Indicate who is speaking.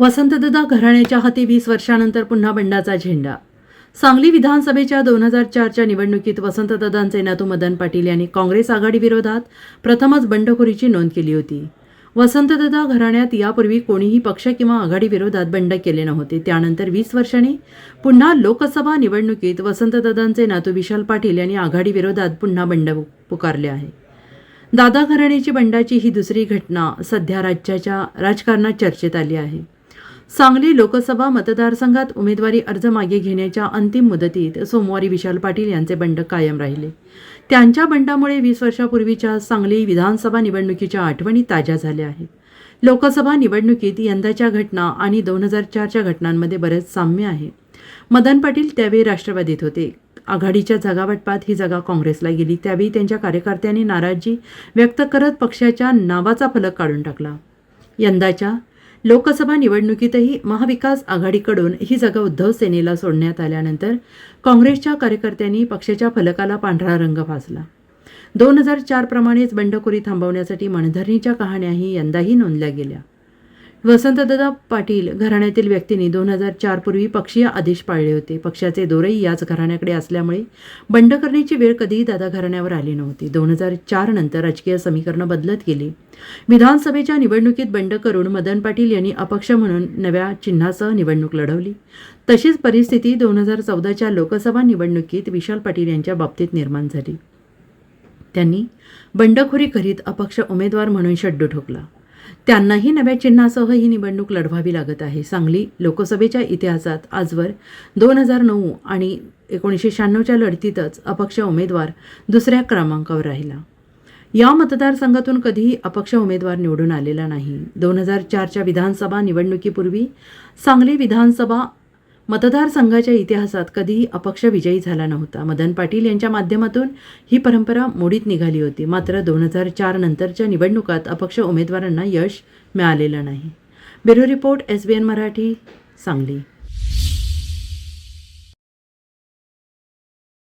Speaker 1: वसंतदादा घराण्याच्या हाती वीस वर्षानंतर पुन्हा बंडाचा झेंडा. सांगली विधानसभेच्या दोन हजार चारच्या निवडणुकीत वसंतदादांचे नातू मदन पाटील यांनी काँग्रेस आघाडीविरोधात प्रथमच बंडखोरीची नोंद केली होती. वसंतदादा घराण्यात यापूर्वी कोणीही पक्ष किंवा आघाडीविरोधात बंड केले नव्हते. त्यानंतर वीस वर्षांनी पुन्हा लोकसभा निवडणुकीत वसंतदादांचे नातू विशाल पाटील यांनी आघाडीविरोधात पुन्हा बंड पुकारले आहे. दादा घराण्याची बंडाची ही दुसरी घटना सध्या राज्याच्या राजकारणात चर्चेत आली आहे. सांगली लोकसभा मतदारसंघात उमेदवारी अर्ज मागे घेण्याच्या अंतिम मुदतीत सोमवारी विशाल पाटील यांचे बंड कायम राहिले. त्यांच्या बंडामुळे वीस वर्षापूर्वीच्या सांगली विधानसभा निवडणुकीच्या आठवणी ताज्या झाल्या आहेत. लोकसभा निवडणुकीत यंदाच्या घटना आणि दोन हजार चारच्या घटनांमध्ये बरेच साम्य आहे. मदन पाटील त्यावेळी राष्ट्रवादीत होते. आघाडीच्या जागावाटपात ही जागा काँग्रेसला गेली. त्यावेळी त्यांच्या कार्यकर्त्यांनी नाराजी व्यक्त करत पक्षाच्या नावाचा फलक काढून टाकला. यंदाच्या लोकसभा निवडणुकीतही महाविकास आघाडीकडून ही जागा उद्धव सेनेला सोडण्यात आल्यानंतर काँग्रेसच्या कार्यकर्त्यांनी पक्षाच्या फलकाला पांढरा रंग फासला. दोन हजार चारप्रमाणेच बंडखोरी थांबवण्यासाठी मनधरणीच्या कहाण्याही यंदाही नोंदल्या गेल्या. वसंतदादा पाटील घराण्यातील व्यक्तींनी दोन हजार चारपूर्वी पक्षीय आदेश पाळले होते. पक्षाचे दोरही याच घराण्याकडे असल्यामुळे बंड करण्याची वेळ कधीही दादा घराण्यावर आली नव्हती. दोन हजार चार नंतर राजकीय समीकरणं बदलत गेली. विधानसभेच्या निवडणुकीत बंड करून मदन पाटील यांनी अपक्ष म्हणून नव्या चिन्हासह निवडणूक लढवली. तशीच परिस्थिती दोन हजार चौदाच्या लोकसभा निवडणुकीत विशाल पाटील यांच्या बाबतीत निर्माण झाली. त्यांनी बंडखोरी करीत अपक्ष उमेदवार म्हणून शड्डू ठोकला. त्यांनाही नव्या चिन्हासह ही निवडणूक लढवावी लागत आहे. सांगली लोकसभेच्या इतिहासात आजवर दोन हजार नऊ आणि एकोणीसशे शहाण्णवच्या लढतीतच अपक्ष उमेदवार दुसऱ्या क्रमांकावर राहिला. या मतदारसंघातून कधीही अपक्ष उमेदवार निवडून आलेला नाही. दोन हजार चारच्या विधानसभा निवडणुकीपूर्वी सांगली विधानसभा मतदारसंघाच्या इतिहासात कधीही अपक्ष विजयी झाला नव्हता. मदन पाटील यांच्या माध्यमातून ही परंपरा मोडीत निघाली होती. मात्र दोन हजार चार नंतरच्या निवडणुकात अपक्ष उमेदवारांना यश मिळालेलं नाही. Bureau report S B N Marathi Sangli.